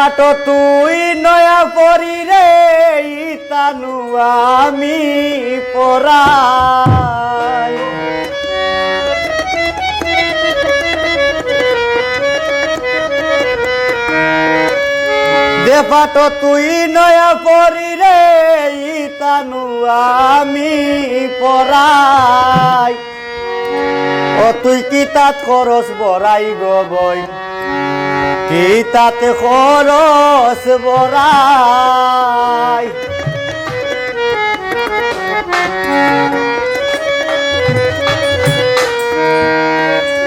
পাটো তুই নয়া পরি রে তানু আমি পরাই। দে পাটো তুই নয়া পরি রে তানু আমি পরাই। ও তুই কি তাত খরচ বড়াই গো বই? কি তাতে বড়াই।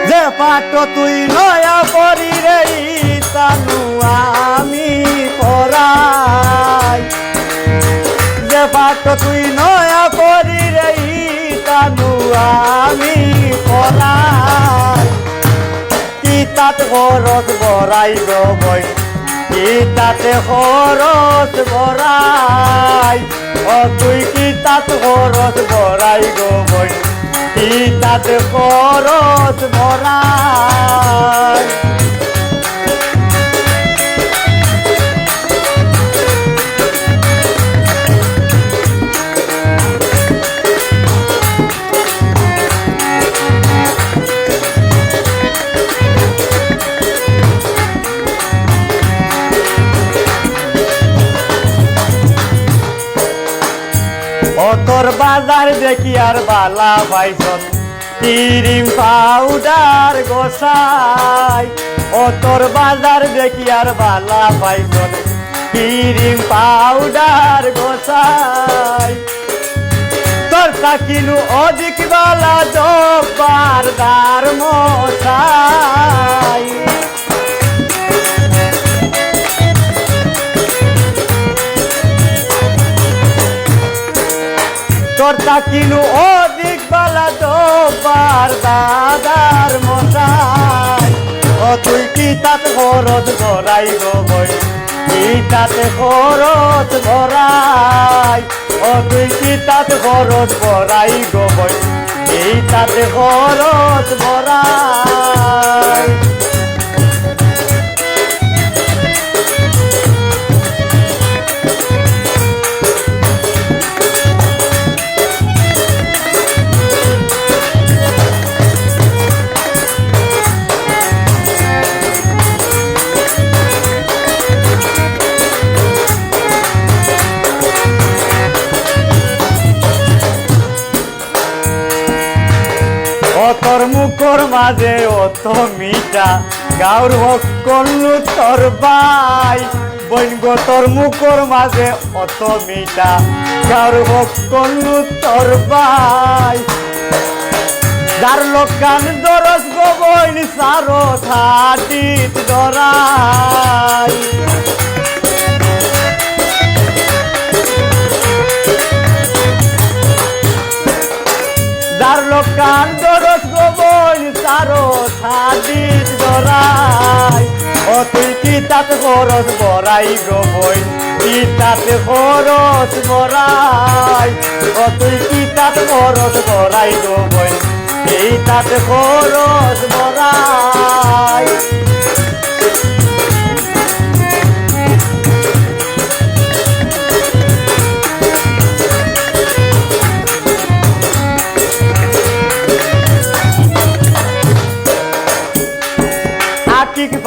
যে পাট তুই নয়া পরি রে তানু আমি পরাই যে পাট তুই নয়া পরি রে তানু আমি পরাই কি তাত খরচ ভরাই গবই কি তাতে খরচ ভরাই? ও তুই কি তাত খরচ ভরাই গবই কি তাতে খরচ বড়াই অতর বাজার দেখি আর বালা পাইছন ক্রিম পাউডার গোসাই। অতর বাজার দেখি আর বালা পাইছন ক্রিম পাউডার গোসাই। তোর তাকিনু অধিক বালা জব্বার দার মশাই। তোর তাকিনু অধিক বালা জব্বার দাদার মশাই। ও তুই কি তাত খরচ ভরাই গো বই? কি তাতে খরচ ভরাই? ও তুই কি তাত খরচ ভরাই গো বই? কি তাতে খরচ ভরাই? অতর মাঝে অত মিঠা গাউর হক করলু তোর বাই বইন গো তোর মুখর মাঝে অত মিঠা গাউর হক করলু তোর বাই যার লোকান দরস গো বইন সারো থাটিত দরাই। তাতে খরচ বড়াই গোবন কি তাতে খরচ বড়াই ও তুই কি তাতে খরচ বড়াই গোবন এই তাতে খরচ বড়াই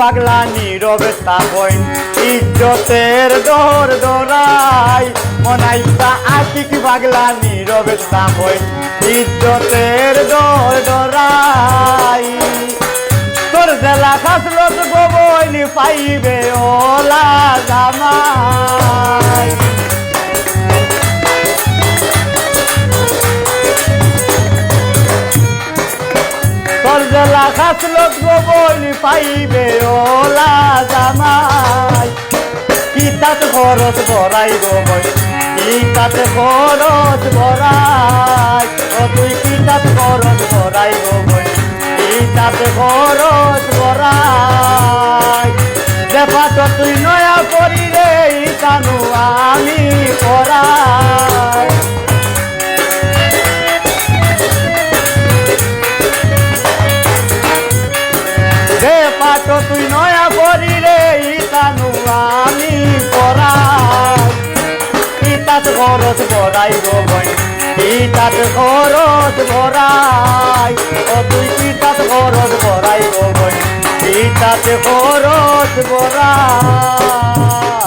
পাগলা নীরবে স্থাপন ইজ্জতের দর দরাই মনাইতা আশিক পাগলা নীরবে স্থাপন ইজ্জতের দর দরাই তোর জেলা খাসলত গোবনি পাইবে ওলা জামাই। পাইবে ওলা জামাই। কি তাত খরচ ভরাই গোবই কি তাত খরচ ভরাই? ও তুই কি তাত খরচ ভরাই গোবই কি তাত খরচ ভরাই? দয়া করিলে ইতানু, আমি পরাই ইতাত খরচ পরাই গো ইতাত খরচ পরাই ও তুই ইতাত খরচ পরাই গো ইতাত খরচ পরাই